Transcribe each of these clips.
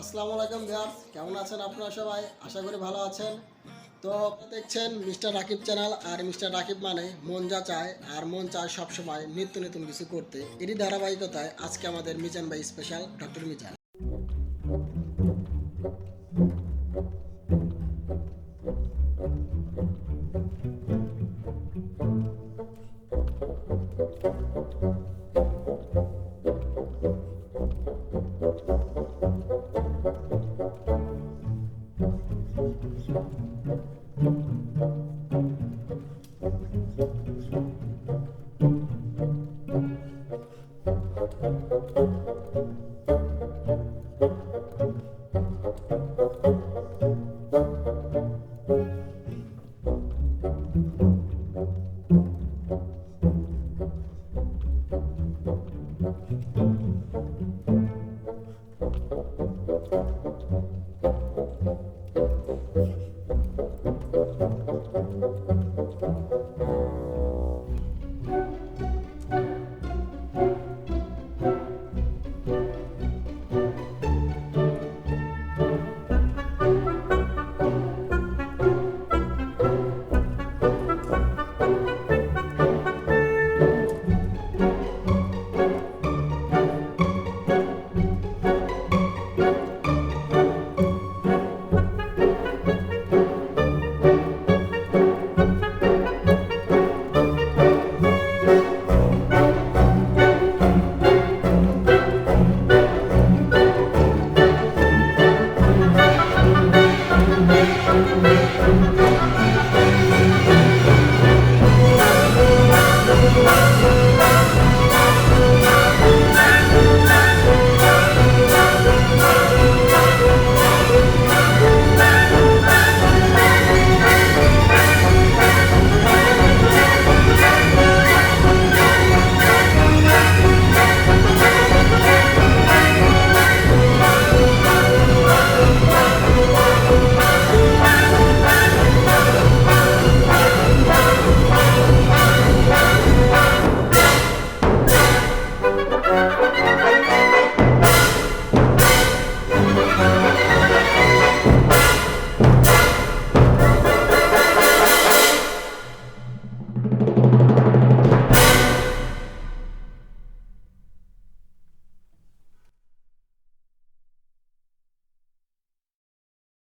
আসসালামু আলাইকুম ভিউয়ার্স, কেমন আছেন আপনারা সবাই? আশা করি ভালো আছেন। তো দেখছেন মিস্টার রাকিব চ্যানেল, আর মিস্টার রাকিব মানে মন যা চায়, আর মন চায় সবসময় নিত্য নতুন কিছু করতে। এরই ধারাবাহিকতায় আজকে আমাদের মিজান ভাই special doctor Mizan.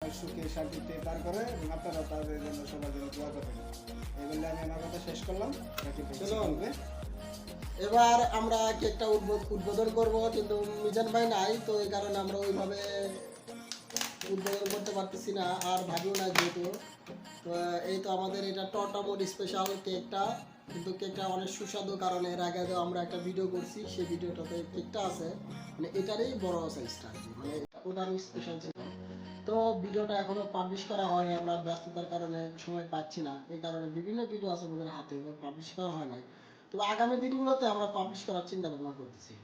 সুখে শান্তিতে পার করে এবং আপনারা তাদের জন্য সবার জন্য দোয়া করবেন এই বলে আমি আমার কথা শেষ করলাম? এবার আমরা কেকটা উদ্বোধ- উদ্বোধন করব কিন্তু মিজান ভাই নাই তো এই কারণে আমরা ওইভাবে উদ্বোধন করতে পারতেছি না, আর ভাবিও না যেহেতু। তো, এই তো আমাদের এটা টটামোড স্পেশাল কেকটা কিন্তু কেকটা অনেক সুস্বাদু কারণ এর আগে আমরা একটা ভিডিও করছি, সেই ভিডিওটাতে কেকটা আছে। মানে এটারই বড় সাইজটা মানে ওটার স্পেশাল ছিল। তো ভিডিওটা এখনও পাবলিশ করা হয়নি, আমরা ব্যস্ততার কারণে সময় পাচ্ছি না। এই কারণে বিভিন্ন ভিডিও আছে আমাদের হাতে পাবলিশ করা হয় নাই। তো আগামী দিনগুলোতে আমরা পাবলিশ করার চিন্তা ভাবনা করতেছি।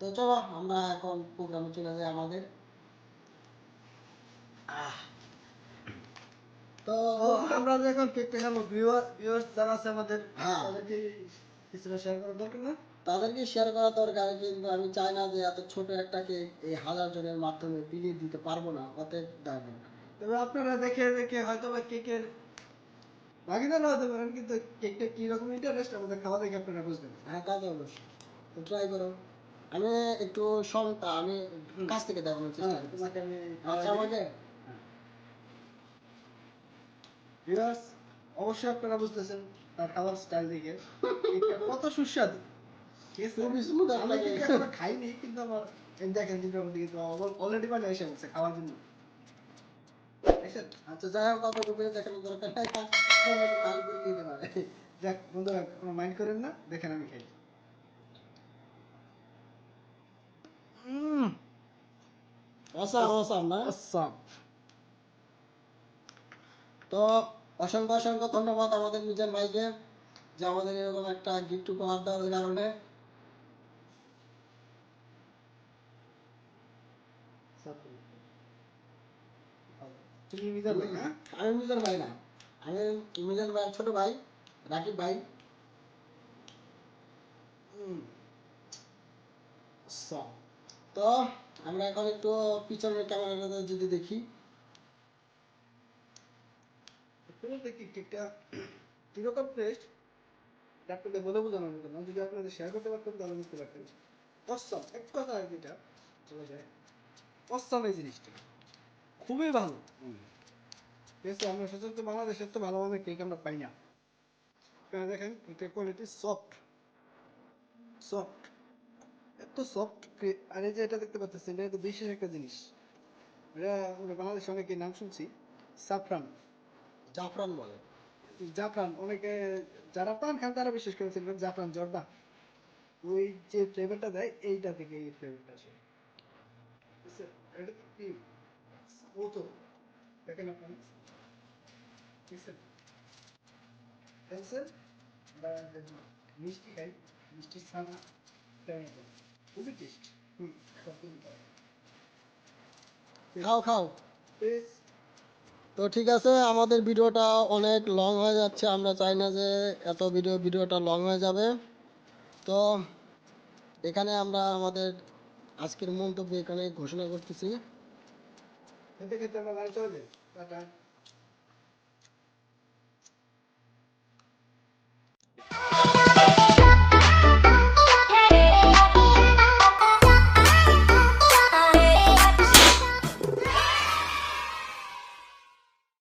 তো চলো, আমরা এখন প্রোগ্রামে চলে যাই আমাদের। তো আমরা এখন কেকটা খাব ভিউয়ার ভিউয়ার্স যারা আছে আমাদের হ্যাঁ। তাদেরকে কিছুটা শেয়ার করা দরকার না? তাদেরকে শেয়ার করা দরকার কিন্তু আমি চাই না যে এত ছোট একটা কেক এই হাজার জনের মাধ্যমে বিলিয়ে দিতে পারব না অতএব দেওয়া তবে আপনারা দেখে দেখে হয়তো বা কেকের ভাগিদার হতে পারেন কিন্তু কেকটা কি রকম ইন্টারেস্ট আমাদের খাওয়া দেখে আপনারা বুঝবেন। হ্যাঁ তা তো অবশ্যই। তো ট্রাই করো। আমি একটু সংটা আমি কাছ থেকে দেখানোর চেষ্টা হ্যাঁ, করছি আচ্ছা আমাকে ভিউয়ার্স অবশ্যই আপনারা বুঝতেছেন তার খাবার স্টাইল দেখে। কেকটা কত সুস্বাদু। খুবই smooth আমি। এখনও খাইনি কিন্তু আমার দেখেন কিন্তু আমাদের কিন্তু অলরেডি মানে এসে গেছে খাওয়ার জন্য। আচ্ছা যাই হোক কত রূপে দেখানোর দরকার নাই। যাক বন্ধুরা কোনো মাইন্ড করেন না দেখেন আমি খাই। অসাম অসাম না? আসাম তো অসংখ্য অসংখ্য ধন্যবাদ আমাদের মিজান ভাইকে যে আমাদের এরকম একটা গিফট উপহার দেওয়ার কারণে। তুমি মিজান ভাই না? আমি মিজান ভাই না। আমি মিজান ভাই ছোট ভাই রাকিব ভাই। তো আমরা এখন একটু পিছনের ক্যামেরাটা যদি দেখি। কেকটা কীরকম টেস্ট আপনাদের বলে বোঝানোর মতো না যদি আপনাদের শেয়ার করতে পারতাম তাহলে বুঝতে পারতেন। অসম এক কথা আর যেটা চলে যায়। অসম এই জিনিসটা খুবই ভালো। ঠিক আছে আমরা সচরাচর বাংলাদেশের তো ভালোভাবে কেক আমরা পাই না। দেখেন এটা কোয়ালিটি সফট সফট এত সফট আর এই যে এটা দেখতে পাচ্ছেন এটা তো বিশেষ একটা জিনিস। এটা আমরা বাংলাদেশে অনেকে নাম শুনছি? সাফরান। জাফরান বলে। জাফরান অনেকে যারা পান খান তারা বিশেষ করে চিনবেন জাফরান জর্দা। ওই যে ফ্লেভারটা দেয় এইটা থেকে এই ফ্লেভারটা আসে। দেখেন আপনারা। মিষ্টি খাই মিষ্টি ছানা খুবই টেস্ট হুম খাও খাও। তো ঠিক আছে, আমাদের ভিডিওটা অনেক লং হয়ে যাচ্ছে। আমরা চাই না যে এত ভিডিও ভিডিওটা লং হয়ে যাবে। তো এখানে আমরা আমাদের আজকের মন্তব্য এখানে ঘোষণা করতেছি।